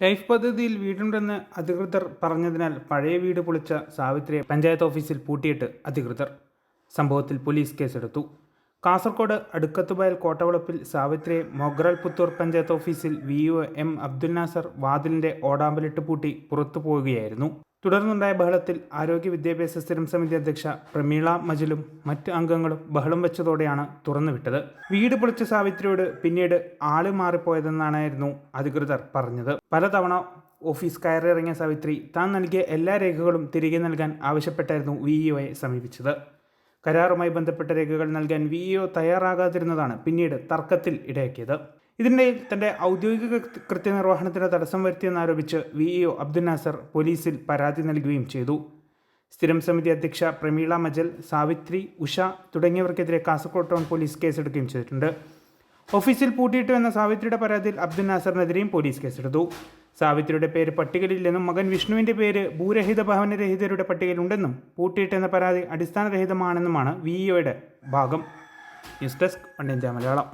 Life പദ്ധതിയിൽ വീടുണ്ടെന്ന് അധികൃതർ പറഞ്ഞതിനാൽ പഴയ വീട് പൊളിച്ച സാവിത്രിയെ പഞ്ചായത്ത് ഓഫീസിൽ പൂട്ടിയിട്ട് അധികൃതർ. സംഭവത്തിൽ പോലീസ് കേസെടുത്തു. കാസർഗോഡ് അടുക്കത്തുവയൽ കോട്ടവളപ്പിൽ സാവിത്രിയെ മൊഗ്രാൽ പുത്തൂർ പഞ്ചായത്ത് ഓഫീസിൽ V U M Abdul Nasar വാതിലിന്റെ ഓടാമ്പലിട്ട് പൂട്ടി പുറത്തു പോവുകയായിരുന്നു. തുടർന്നുണ്ടായ ബഹളത്തിൽ ആരോഗ്യ വിദ്യാഭ്യാസ സ്ഥിരം സമിതി അധ്യക്ഷ പ്രമീള മജിലും മറ്റ് അംഗങ്ങളും ബഹളം വെച്ചതോടെയാണ് തുറന്നുവിട്ടത്. വീട് പൊളിച്ച സാവിത്രിയോട് പിന്നീട് ആൾ മാറിപ്പോയതെന്നാണായിരുന്നു അധികൃതർ പറഞ്ഞത്. പലതവണ ഓഫീസ് കയറിയിറങ്ങിയ സാവിത്രി താൻ നൽകിയ എല്ലാ രേഖകളും തിരികെ നൽകാൻ ആവശ്യപ്പെട്ടായിരുന്നു വി ഇഒയെ സമീപിച്ചത്. കരാറുമായി ബന്ധപ്പെട്ട രേഖകൾ നൽകാൻ വി ഇഒ തയ്യാറാകാതിരുന്നതാണ് പിന്നീട് തർക്കത്തിൽ ഇടയാക്കിയത്. ഇതിനിടയിൽ തന്റെ ഔദ്യോഗിക കൃത്യ- കൃത്യനിർവഹണത്തിന് തടസ്സം വരുത്തിയെന്നാരോപിച്ച് വി ഇഒ അബ്ദുൽ നാസർ പോലീസിൽ പരാതി നൽകുകയും ചെയ്തു. സ്ഥിരം സമിതി അധ്യക്ഷ പ്രമീള മജൽ സാവിത്രി ഉഷ തുടങ്ങിയവർക്കെതിരെ കാസർഗോഡ് ടൗൺ പോലീസ് കേസെടുക്കുകയും ചെയ്തിട്ടുണ്ട്. ഓഫീസിൽ പൂട്ടിയിട്ടു എന്ന സാവിത്രിയുടെ പരാതിയിൽ അബ്ദുൽ നാസറിനെതിരെയും പോലീസ് കേസെടുത്തു. സാവിത്രിയുടെ പേര് പട്ടികയിലില്ലെന്നും മകൻ വിഷ്ണുവിന്റെ പേര് ഭൂരഹിത ഭവനരഹിതരുടെ പട്ടികയിലുണ്ടെന്നും പൂട്ടിയിട്ടെന്ന പരാതി അടിസ്ഥാനരഹിതമാണെന്നുമാണ് വി ഇഒയുടെ ഭാഗം. ന്യൂസ് ഡെസ്ക് വണ്ടിയഞ്ചാ മലയാളം.